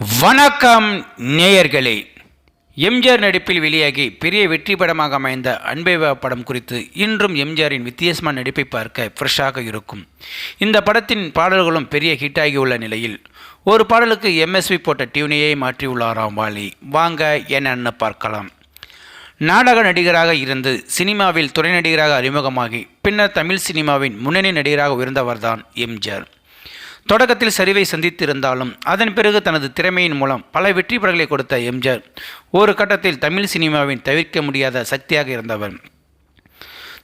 வணக்கம் நேயர்களே. எம்ஜிஆர் நடிப்பில் வெளியாகி பெரிய வெற்றி படமாக அமைந்த அன்பேவா படம் குறித்து இன்றும் எம்ஜிஆரின் வித்தியாசமான நடிப்பை பார்க்க ஃப்ரெஷ்ஷாக இருக்கும். இந்த படத்தின் பாடல்களும் பெரிய ஹிட்டாகியுள்ள நிலையில் ஒரு பாடலுக்கு எம்எஸ்வி போட்ட டியூனையே மாற்றியுள்ளாராம் வாலி. வாங்க என்னன்னு பார்க்கலாம். நாடக நடிகராக இருந்து சினிமாவில் துணை நடிகராக அறிமுகமாகி பின்னர் தமிழ் சினிமாவின் முன்னணி நடிகராக உயர்ந்தவர்தான் எம்ஜிஆர். தொடக்கத்தில் சரிவை சந்தித்திருந்தாலும் அதன் பிறகு தனது திறமையின் மூலம் பல வெற்றி படங்களை கொடுத்த எம்ஜிஆர். ஒரு கட்டத்தில் தமிழ் சினிமாவின் தவிர்க்க முடியாத சக்தியாக இருந்தவர்.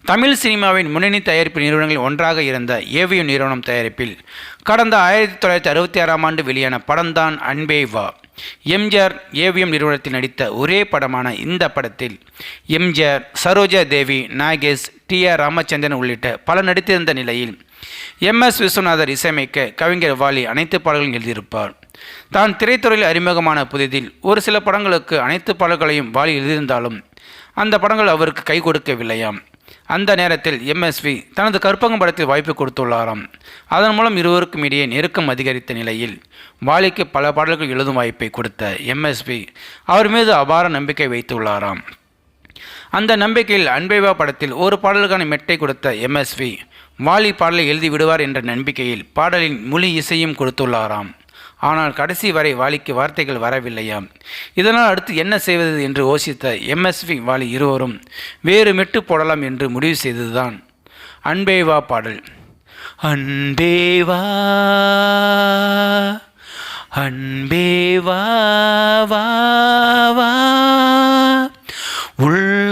தமிழ் சினிமாவின் முன்னணி தயாரிப்பு நிறுவனங்களில் ஒன்றாக இருந்த ஏவிஎம் நிறுவனம் தயாரிப்பில் கடந்த ஆயிரத்தி தொள்ளாயிரத்தி அறுபத்தி ஆறாம் ஆண்டு வெளியான படம்தான் அன்பே வா. எம்ஜிஆர் ஏவிஎம் நிறுவனத்தில் நடித்த ஒரே படமான இந்த படத்தில் MGR Saroja Devi Nagesh T R Ramachandran உள்ளிட்ட பல நடித்திருந்த நிலையில் எம் எஸ் விஸ்வநாதர் இசையமைக்க கவிஞர் வாலி அனைத்து பாடல்களும் எழுதியிருப்பார். தான் திரைத்துறையில் அறிமுகமான புதிதில் ஒரு சில படங்களுக்கு அனைத்து பாடல்களையும் வாலி எழுதியிருந்தாலும் அந்த படங்கள் அவருக்கு கை கொடுக்கவில்லையாம். அந்த நேரத்தில் எம்எஸ்வி தனது கற்பகம் படத்தில் வாய்ப்பு கொடுத்துள்ளாராம். அதன் மூலம் இருவருக்கும் இடையே நெருக்கம் அதிகரித்த நிலையில் வாலிக்கு பல பாடல்கள் எழுதும் வாய்ப்பை கொடுத்த எம்எஸ்வி அவர் மீது அபார நம்பிக்கை வைத்துள்ளாராம். அந்த நம்பிக்கையில் அன்பைவா படத்தில் ஒரு பாடலுக்கான மெட்டை கொடுத்த எம்எஸ்வி வாலி பாடலை எழுதி விடுவார் என்ற நம்பிக்கையில் பாடலின் முழு இசையும் கொடுத்துள்ளாராம். ஆனால் கடைசி வரை வாலிக்கு வார்த்தைகள் வரவில்லையாம். இதனால் அடுத்து என்ன செய்வது என்று யோசித்த எம்எஸ்வி வாலி இருவரும் வேறு மெட்டு போடலாம் என்று முடிவு செய்ததுதான். அன்பேவா பாடல். அன்பேவா அன்பேவா வா வா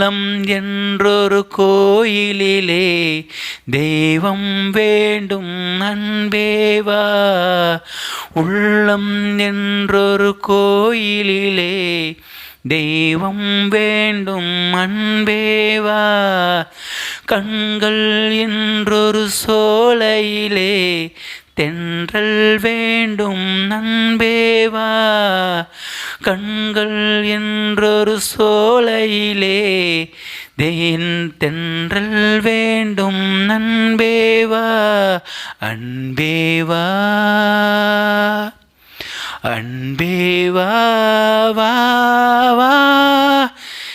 உள்ளம் என்றொரு கோயிலிலே தெய்வம் வேண்டும் அன்பேவா? உள்ளம் என்றொரு கோயிலிலே தெய்வம் வேண்டும் அன்பேவா? கண்கள் என்றொரு சோலையிலே தென்றல் வேண்டும் நண்பேவா கண்கள் என்றொரு சோலையிலே தேன் தென்றல் வேண்டும் நண்பேவா அன்பேவா அன்பேவா வா வா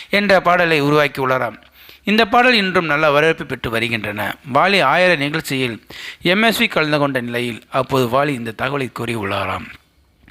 என்ற பாடலை உருவாக்கி உள்ளாராம். இந்த பாடல் இன்றும் நல்ல வரவேற்பு பெற்று வருகின்றன. வாலி ஆயிர நிகழ்ச்சியில் எம்எஸ்வி கலந்து கொண்ட நிலையில் அப்போது வாலி இந்த தகவலை கூறியுள்ளாராம்